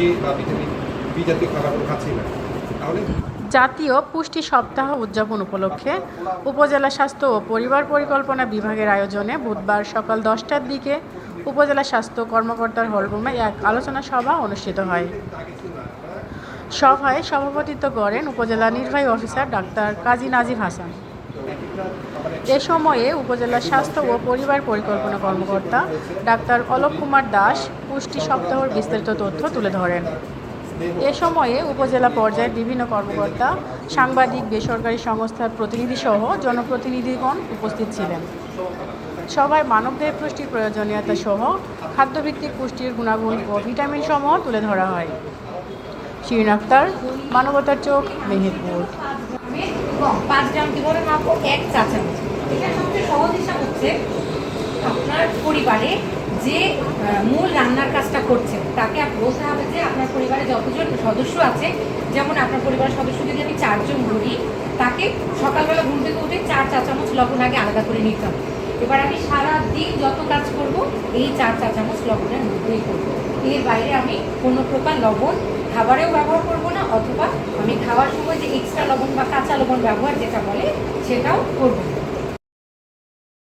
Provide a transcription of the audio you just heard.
জাতীয় জাতীয় পুষ্টি সপ্তাহ উদযাপন উপলক্ষে উপজেলা স্বাস্থ্য ও পরিবার পরিকল্পনা বিভাগের আয়োজনে বুধবার সকাল দশটার দিকে উপজেলা স্বাস্থ্য কর্মকর্তার হলরুমে এক আলোচনা সভা অনুষ্ঠিত হয়। সভায় সভাপতিত্ব করেন উপজেলা নির্বাহী অফিসার ডাক্তার কাজী নাজির হাসান। এ সময়ে উপজেলা স্বাস্থ্য ও পরিবার পরিকল্পনা কর্মকর্তা ডাক্তার অলোক কুমার দাস পুষ্টি সপ্তাহের বিস্তারিত তথ্য তুলে ধরেন। এ সময়ে উপজেলা পর্যায়ের বিভিন্ন কর্মকর্তা, সাংবাদিক, বেসরকারি সংস্থার প্রতিনিধি সহ জনপ্রতিনিধিগণ উপস্থিত ছিলেন। সবাই মানবদেহ পুষ্টির প্রয়োজনীয়তা সহ খাদ্যভিত্তিক পুষ্টির গুণাগুণ ও ভিটামিন সমূহ তুলে ধরা হয়। শিরিন আক্তার, মানবতার চোখ, মেহেরপুর। এবং পাঁচ গ্রাম কীভাবে মাপবো এক চা চামচ এটা সবচেয়ে সহজ হিসাব হচ্ছে আপনার পরিবারে যে মূল রান্নার কাজটা করছেন, তাকে বলতে হবে যে আপনার পরিবারে যতজন সদস্য আছে, যেমন আপনার পরিবারের সদস্য যদি আমি চারজন ধরি, তাকে সকালবেলা ঘুম থেকে উঠে চার চা চামচ লবণ আগে আলাদা করে নিতে হবে। এবার আমি সারা দিন যত কাজ করব, এই চার চা চামচ লবণের মধ্যেই করব। এর বাইরে আমি কোনো প্রকার লবণ খাবারেও ব্যবহার করব না, অথবা আমি খাওয়ার সময় যে এক্সট্রা লবণ বা কাঁচা লবণ ব্যবহার যেটা বলে, সেটাও করব। না